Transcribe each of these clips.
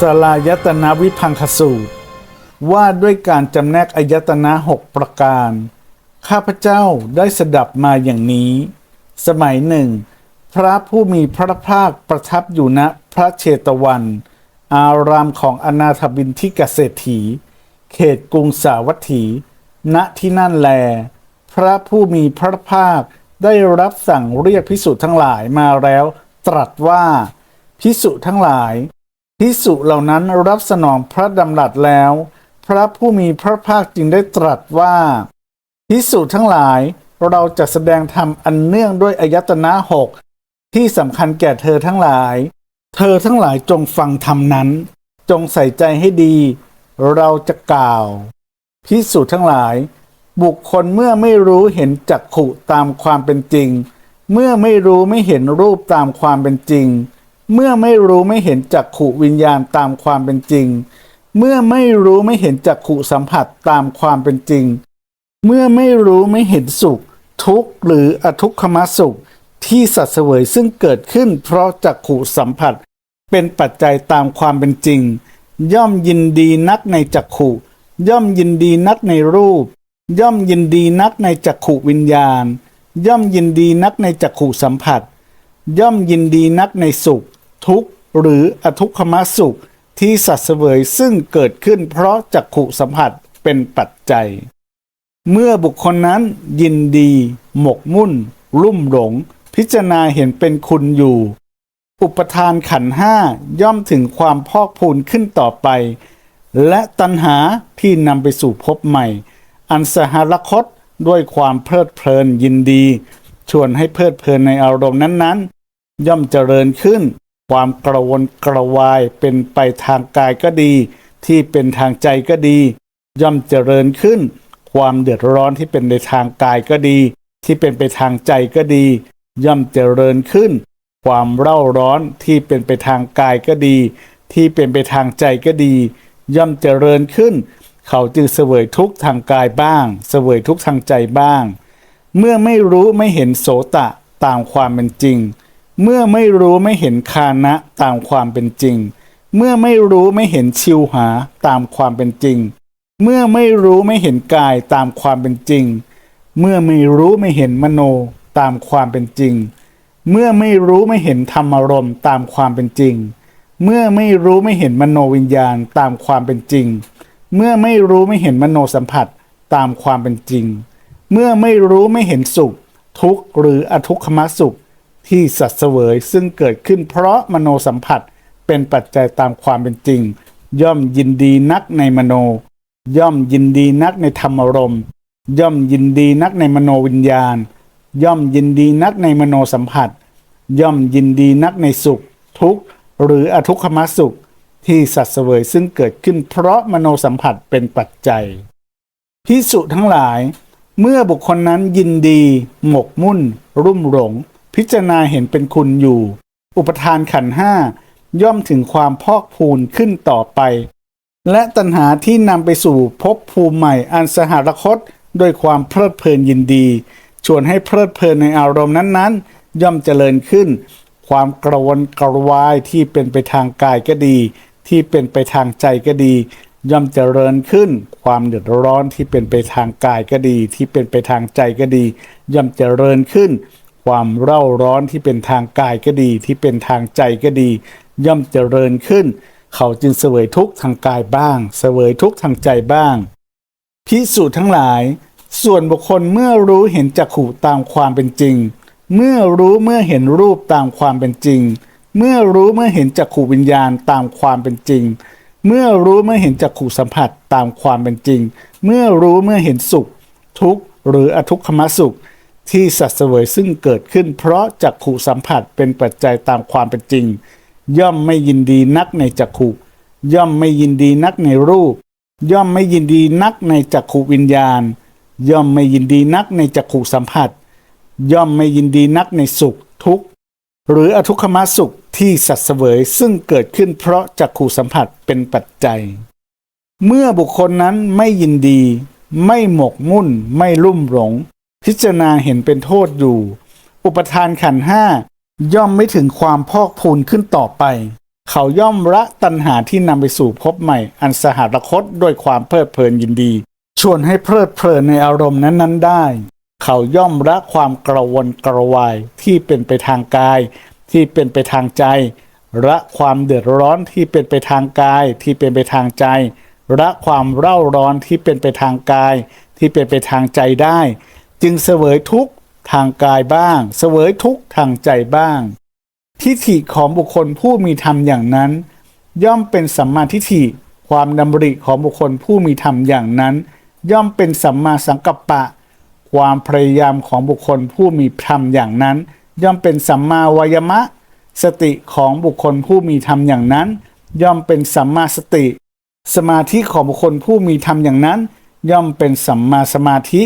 สลายตนะวิพังคสูตร ว่าด้วยการจำแนกอายตนะหกประการ ข้าพเจ้าได้สดับมาอย่างนี้ สมัยหนึ่ง พระผู้มีพระภาคประทับอยู่ณพระเชตวัน อารามของอนาถบินทิกเศรษฐี เขตกรุงสาวัตถี ณที่นั่นแล พระผู้มีพระภาคได้รับสั่งเรียกพิสุทั้งหลายมาแล้ว ตรัสว่าพิสุทั้งหลาย พิสุเหล่านั้นรับสนองพระดำรัสแล้ว พระผู้มีพระภาคจึงได้ตรัสว่าพิสุทั้งหลายเราจะแสดงธรรมอันเนื่องด้วยอายตนะหกที่สำคัญแก่เธอทั้งหลาย เธอทั้งหลายจงฟังธรรมนั้น จงใส่ใจให้ดี เราจะกล่าวพิสุทั้งหลาย บุคคลเมื่อไม่รู้เห็นจักขุตามความเป็นจริง เมื่อไม่รู้ไม่เห็นรูปตามความเป็นจริง เมื่อไม่รู้ไม่เห็นจักขุวิญญาณตามความเป็นจริง เมื่อไม่รู้ไม่เห็นจักขุสัมผัสตามความเป็นจริง เมื่อไม่รู้ไม่เห็นสุข ทุกข์หรืออทุกขมสุข ที่สัตว์เสวยซึ่งเกิดขึ้น เพราะจักขุสัมผัส เป็นปัจจัยตามความเป็นจริง ย่อมยินดีนักในจักขุ ย่อมยินดีนักในรูป ย่อมยินดีนักในจักขุวิญญาณ ย่อมยินดีนักในจักขุสัมผัส ย่อมยินดีนักในสุข ทุกข์หรืออทุกขมสุขที่สัตว์เสวยซึ่งเกิดขึ้นเพราะจักขุสัมผัสเป็นปัจจัย เมื่อบุคคลนั้นยินดี หมกมุ่น ลุ่มหลง พิจารณาเห็นเป็นคุณอยู่ อุปทานขันห้าย่อมถึงความพอกพูนขึ้นต่อไป และตัณหาที่นำไปสู่ภพใหม่ อันสหรคตด้วยความเพลิดเพลินยินดี ชวนให้เพลิดเพลินในอารมณ์นั้นๆ ย่อมเจริญขึ้น ความกระวนกระวายเป็นไปทางกายก็ดี ที่เป็นทางใจก็ดี ย่อมเจริญขึ้น ความเดือดร้อนที่เป็นในทางกายก็ดี ที่เป็นไปทางใจก็ดี ย่อมเจริญขึ้น ความเร่าร้อนที่เป็นไปทางกายก็ดี ที่เป็นไปทางใจก็ดี ย่อมเจริญขึ้น เขาจึงเสวยทุกข์ทางกายบ้าง เสวยทุกข์ทางใจบ้าง เมื่อไม่รู้ไม่เห็นโสตะตามความเป็นจริง เมื่อไม่รู้ไม่เห็นคานะตามความเป็นจริง เมื่อไม่รู้ไม่เห็นชิวหาตามความเป็นจริง เมื่อไม่รู้ไม่เห็นกายตามความเป็นจริง เมื่อไม่รู้ไม่เห็นมโนตามความเป็นจริง เมื่อไม่รู้ไม่เห็นธรรมารมณ์ตามความเป็นจริง เมื่อไม่รู้ไม่เห็นมโนวิญญาณตามความเป็นจริง เมื่อไม่รู้ไม่เห็นมโนสัมผัสตามความเป็นจริง เมื่อไม่รู้ไม่เห็นสุข ทุกข์หรืออทุกขมสุข ที่สัตว์เสวยซึ่งเกิดขึ้นเพราะมโนสัมผัสเป็นปัจจัยตามความเป็นจริง ย่อมยินดีนักในมโน ย่อมยินดีนักในธรรมารมณ์ย่อมยินดีนักในมโนวิญญาณ ย่อมยินดีนักในมโนสัมผัส ย่อมยินดีนักในสุข ทุกข์หรืออทุกขมสุข ที่สัตว์เสวยซึ่งเกิดขึ้นเพราะมโนสัมผัสเป็นปัจจัยพิสุทั้งหลาย เมื่อบุคคลนั้นยินดี หมกมุ่น รุ่มหลง พิจารณาเห็นเป็นคุณอยู่ อุปทานขันห้าย่อมถึงความพอกพูนขึ้นต่อไป และตัณหาที่นำไปสู่ภพภูมิใหม่อันสหรคตด้วยความเพลิดเพลินยินดี ชวนให้เพลิดเพลินในอารมณ์นั้นๆ ย่อมเจริญขึ้น ความกระวนกระวายที่เป็นไปทางกายก็ดี ที่เป็นไปทางใจก็ดี ย่อมเจริญขึ้น ความเดือดร้อนที่เป็นไปทางกายก็ดี ที่เป็นไปทางใจก็ดี ย่อมเจริญขึ้น ความเร่าร้อนที่เป็นทางกายก็ดี ที่เป็นทางใจก็ดี ย่อมเจริญขึ้น เขาจึงเสวยทุกข์ทางกายบ้าง เสวยทุกข์ทางใจบ้างพิสูจน์ทั้งหลาย ส่วนบุคคลเมื่อรู้เห็นจักขุตามความเป็นจริง เมื่อรู้เมื่อเห็นรูปตามความเป็นจริง เมื่อรู้เมื่อเห็นจักขุวิญญาณตามความเป็นจริง เมื่อรู้เมื่อเห็นจักขุสัมผัสตามความเป็นจริง เมื่อรู้เมื่อเห็นสุข ทุกข์หรืออทุกขมสุข ที่สัตว์เสวยซึ่งเกิดขึ้น เพราะจักขุสัมผัสเป็นปัจจัยตามความเป็นจริง ย่อมไม่ยินดีนักในจักขุย่อมไม่ยินดีนักในรูป ย่อมไม่ยินดีนักในจักขุวิญญาณ ย่อมไม่ยินดีนักในจักขุสัมผัส ย่อมไม่ยินดีนักในสุขทุกข์ หรืออทุกขมสุขที่สัตว์เสวยซึ่งเกิดขึ้นเพราะจักขุสัมผัสเป็นปัจจัย เมื่อบุคคลนั้นไม่ยินดี ไม่หมกมุ่น ไม่ลุ่มหลง พิจารณาเห็นเป็นโทษอยู่ อุปทานขันห้าย่อมไม่ถึงความพอกพูนขึ้นต่อไป เขาย่อมละตัณหาที่นำไปสู่ภพใหม่ อันสหรคตด้วยความเพลิดเพลินยินดี ชวนให้เพลิดเพลินในอารมณ์นั้นๆได้ เขาย่อมละความกระวนกระวายที่เป็นไปทางกาย ที่เป็นไปทางใจละความเดือดร้อนที่เป็นไปทางกาย ที่เป็นไปทางใจละความเร่าร้อนที่เป็นไปทางกาย ที่เป็นไปทางใจได้ จึงเสวยทุกข์ทางกายบ้าง เสวยทุกข์ทางใจบ้าง ทิฏฐิของบุคคลผู้มีธรรมอย่างนั้น ย่อมเป็นสัมมาทิฏฐิความดำริของบุคคลผู้มีธรรมอย่างนั้น ย่อมเป็นสัมมาสังกัปปะ ความพยายามของบุคคลผู้มีธรรมอย่างนั้น ย่อมเป็นสัมมาวายมะ สติของบุคคลผู้มีธรรมอย่างนั้น ย่อมเป็นสัมมาสติ สมาธิของบุคคลผู้มีธรรมอย่างนั้น ย่อมเป็นสัมมาสมาธิ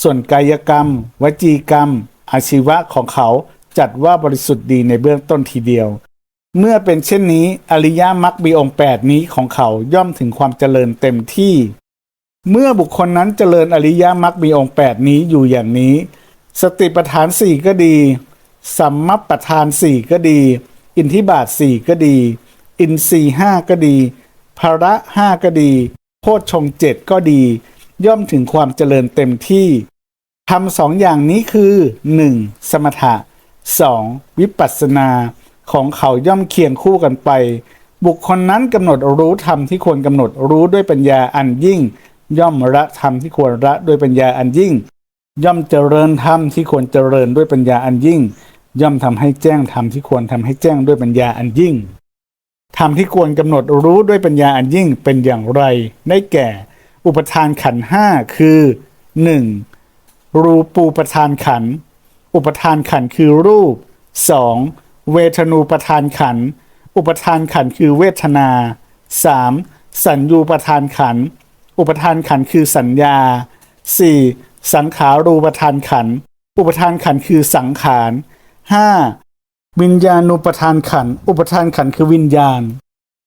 ส่วนกายกรรม วจีกรรม อาชีวะของเขาจัดว่าบริสุทธิ์ดีในเบื้องต้นทีเดียว เมื่อเป็นเช่นนี้ อริยมรรคมีองแปดนี้ของเขาย่อมถึงความเจริญเต็มที่ เมื่อบุคคลนั้นเจริญอริยมรรคมีองแปดนี้อยู่อย่างนี้ สติปัฏฐานสี่ก็ดีสัมมัปปทานสี่ก็ดี อินทิบาทสี่ก็ดี อินทรีห้าก็ดีภาระห้าก็ดี โพชฌงเจ็ดก็ดี ย่อมถึงความเจริญเต็มที่ทำสองอย่างนี้คือ 1. สมถะ 2. วิปัสสนาของเขาย่อมเคียงคู่กันไป บุคคลนั้นกำหนดรู้ธรรมที่ควรกำหนดรู้ด้วยปัญญาอันยิ่ง ย่อมละธรรมที่ควรละด้วยปัญญาอันยิ่ง ย่อมเจริญธรรมที่ควรเจริญด้วยปัญญาอันยิ่ง ย่อมทำให้แจ้งธรรมที่ควรทำให้แจ้งด้วยปัญญาอันยิ่งธรรมที่ควรกำหนดรู้ด้วยปัญญาอันยิ่งเป็นอย่างไร ได้แก่ อุปทานขันห้าคือ 1. รูปูปทานขัน อุปทานขันคือรูป 2. เวทนูปทานขัน อุปทานขันคือเวทนา 3. สัญญูปทานขัน อุปทานขันคือสัญญา 4. สังขารูปทานขัน อุปทานขันคือสังขาร 5. วิญญาณุปทานขัน อุปทานขันคือวิญญาณ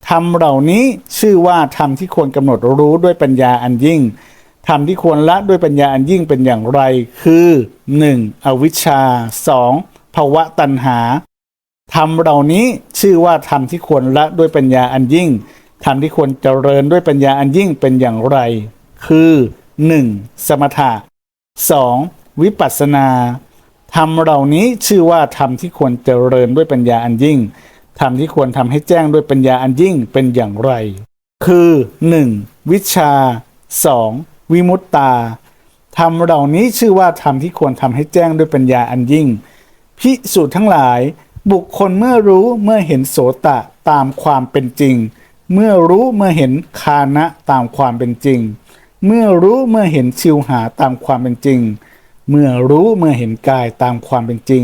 ธรรมเหล่านี้ชื่อว่าธรรมที่ควรกำหนดรู้ด้วยปัญญาอันยิ่งธรรมที่ควรละด้วยปัญญาอันยิ่งเป็นอย่างไร คือ 1. อวิชชา 2. ภาวะตัณหาธรรมเหล่านี้ชื่อว่าธรรมที่ควรละด้วยปัญญาอันยิ่งธรรมที่ควรเจริญด้วยปัญญาอันยิ่งเป็นอย่างไร คือ 1. สมถะ 2. วิปัสสนาธรรมเหล่านี้ชื่อว่าธรรมที่ควรเจริญด้วยปัญญาอันยิ่ง ธรรมที่ควรทำให้แจ้งด้วยปัญญาอันยิ่งเป็นอย่างไร คือ 1. วิชา 2. วิมุตตาธรรมเหล่านี้ชื่อว่าธรรมที่ควรทำให้แจ้งด้วยปัญญาอันยิ่ง พิสูจน์ทั้งหลาย บุคคลเมื่อรู้เมื่อเห็นโสตะตามความเป็นจริง เมื่อรู้เมื่อเห็นคานะตามความเป็นจริง เมื่อรู้เมื่อเห็นชิวหาตามความเป็นจริง เมื่อรู้เมื่อเห็นกายตามความเป็นจริง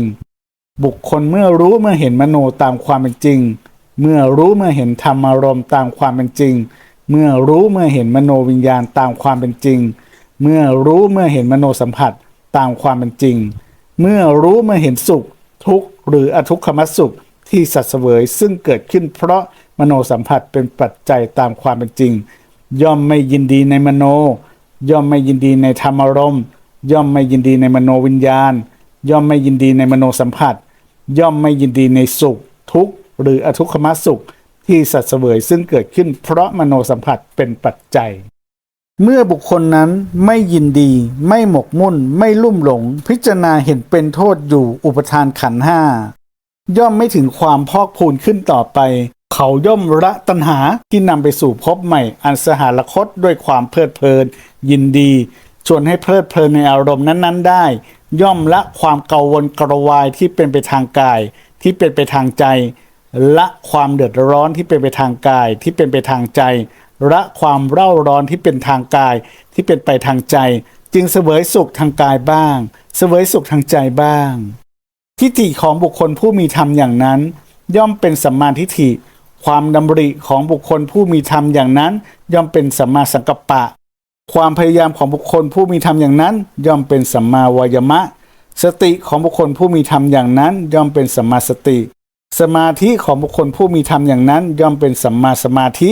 บุคคลเมื่อรู้เมื่อเห็นมโนตามความเป็นจริง เมื่อรู้เมื่อเห็นธรรมารมณ์ตามความเป็นจริง เมื่อรู้เมื่อเห็นมโนวิญญาณตามความเป็นจริง เมื่อรู้เมื่อเห็นมโนสัมผัสตามความเป็นจริง เมื่อรู้เมื่อเห็นสุข ทุกข์หรืออทุกขมสุขที่สัตว์เสวยซึ่งเกิดขึ้นเพราะมโนสัมผัสเป็นปัจจัยตามความเป็นจริง ย่อมไม่ยินดีในมโน ย่อมไม่ยินดีในธรรมารมณ์ย่อมไม่ยินดีในมโนวิญญาณ ย่อมไม่ยินดีในมโนสัมผัส ย่อมไม่ยินดีในสุข ทุกข์หรืออทุกขมสุข ที่สัตว์เสวยซึ่งเกิดขึ้นเพราะมโนสัมผัสเป็นปัจจัย เมื่อบุคคลนั้นไม่ยินดี ไม่หมกมุ่น ไม่ลุ่มหลง พิจารณาเห็นเป็นโทษอยู่อุปทานขันห้าย่อมไม่ถึงความพอกพูนขึ้นต่อไป เขาย่อมละตัณหาที่นำไปสู่ภพใหม่ อันสหรคตด้วยความเพลิดเพลิน ยินดี ชวนให้เพลิดเพลินในอารมณ์นั้น ๆ ได้ ย่อมละความกังวลกระวายที่เป็นไปทางกาย ที่เป็นไปทางใจ ละความเดือดร้อนที่เป็นไปทางกาย ที่เป็นไปทางใจ ละความเร่าร้อนที่เป็นทางกาย ที่เป็นไปทางใจ จึงเสวยสุขทางกายบ้าง เสวยสุขทางใจบ้าง ทิฏฐิของบุคคลผู้มีธรรมอย่างนั้น ย่อมเป็นสัมมาทิฏฐิความดำริของบุคคลผู้มีธรรมอย่างนั้น ย่อมเป็นสัมมาสังกัปปะ ความพยายามของบุคคลผู้มีธรรมอย่างนั้น ย่อมเป็นสัมมาวายมะ สติของบุคคลผู้มีธรรมอย่างนั้น ย่อมเป็นสัมมาสติ สมาธิของบุคคลผู้มีธรรมอย่างนั้น ย่อมเป็นสัมมาสมาธิ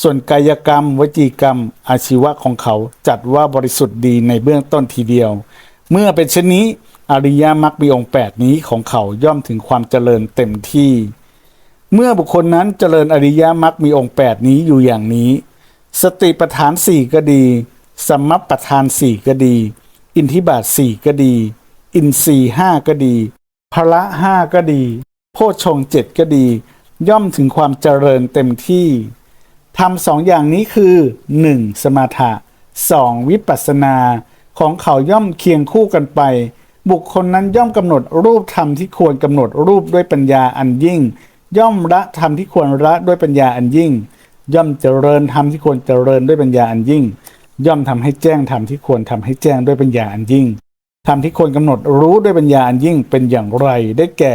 ส่วนกายกรรม วจีกรรม อาชีวะของเขาจัดว่าบริสุทธิ์ดีในเบื้องต้นทีเดียว เมื่อเป็นเช่นนี้ อริยมรรคมีองค์แปดนี้ของเขาย่อมถึงความเจริญเต็มที่ เมื่อบุคคลนั้นเจริญอริยมรรคมีองค์8นี้อยู่อย่างนี้ สติปัฏฐานสี่ก็ดี สัมมัปปทานสี่ก็ดี อินทิบาทสี่ก็ดี อินทรีห้าก็ดีพละห้าก็ดี โพชฌงเจ็ดก็ดี ย่อมถึงความเจริญเต็มที่ทำสองอย่างนี้คือ 1. สมาถะ 2. วิปัสสนาของเขาย่อมเคียงคู่กันไป บุคคลนั้นย่อมกำหนดรูปธรรมที่ควรกำหนดรูปด้วยปัญญาอันยิ่ง ย่อมละธรรมที่ควรละด้วยปัญญาอันยิ่ง ย่อมเจริญธรรมที่ควรเจริญด้วยปัญญาอันยิ่ง ย่อมทำให้แจ้งธรรมที่ควรทำให้แจ้งด้วยปัญญาอันยิ่งธรรมที่ควรกำหนดรู้ด้วยปัญญาอันยิ่งเป็นอย่างไรได้แก่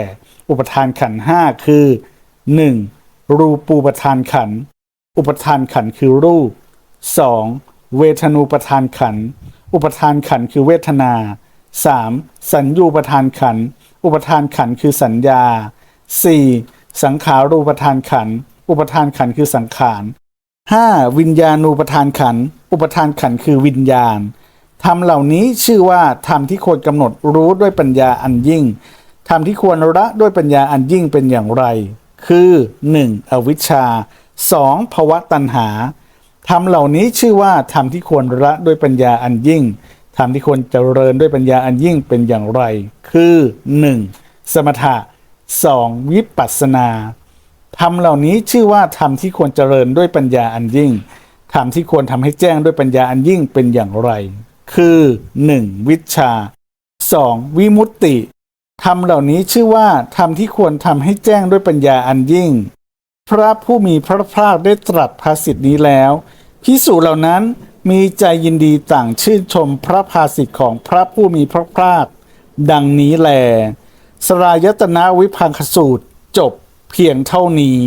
อุปทานขันห้าคือ 1. รูปูปทานขัน อุปทานขันคือรูป 2. เวทนูปทานขัน อุปทานขันคือเวทนา 3. สัญญูปทานขัน อุปทานขันคือสัญญา 4. สังขารูปทานขัน อุปทานขันคือสังขาร 5. วิญญาณูปทานขัน อุปทานขันคือวิญญาณธรรมเหล่านี้ชื่อว่าธรรมที่ควรกำหนดรู้ด้วยปัญญาอันยิ่งธรรมที่ควรละด้วยปัญญาอันยิ่งเป็นอย่างไร คือ 1. อวิชชา 2. ภวะตัณหาธรรมเหล่านี้ชื่อว่าธรรมที่ควรละด้วยปัญญาอันยิ่งธรรมที่ควรเจริญด้วยปัญญาอันยิ่งเป็นอย่างไร คือ 1. สมถะ 2. วิปัสสนา ธรรมเหล่านี้ชื่อว่าธรรมที่ควรเจริญด้วยปัญญาอันยิ่งธรรมที่ควรทำให้แจ้งด้วยปัญญาอันยิ่งเป็นอย่างไร คือ 1. วิชา 2. วิมุตติธรรมเหล่านี้ชื่อว่าธรรมที่ควรทำให้แจ้งด้วยปัญญาอันยิ่ง พระผู้มีพระภาคได้ตรัสภาษิตนี้แล้วพิสูจเหล่านั้นมีใจยินดีต่างชื่นชมพระภาษิตของพระผู้มีพระภาค ดังนี้แล สรายตนะวิพังคสูตรจบ เพียงเท่านี้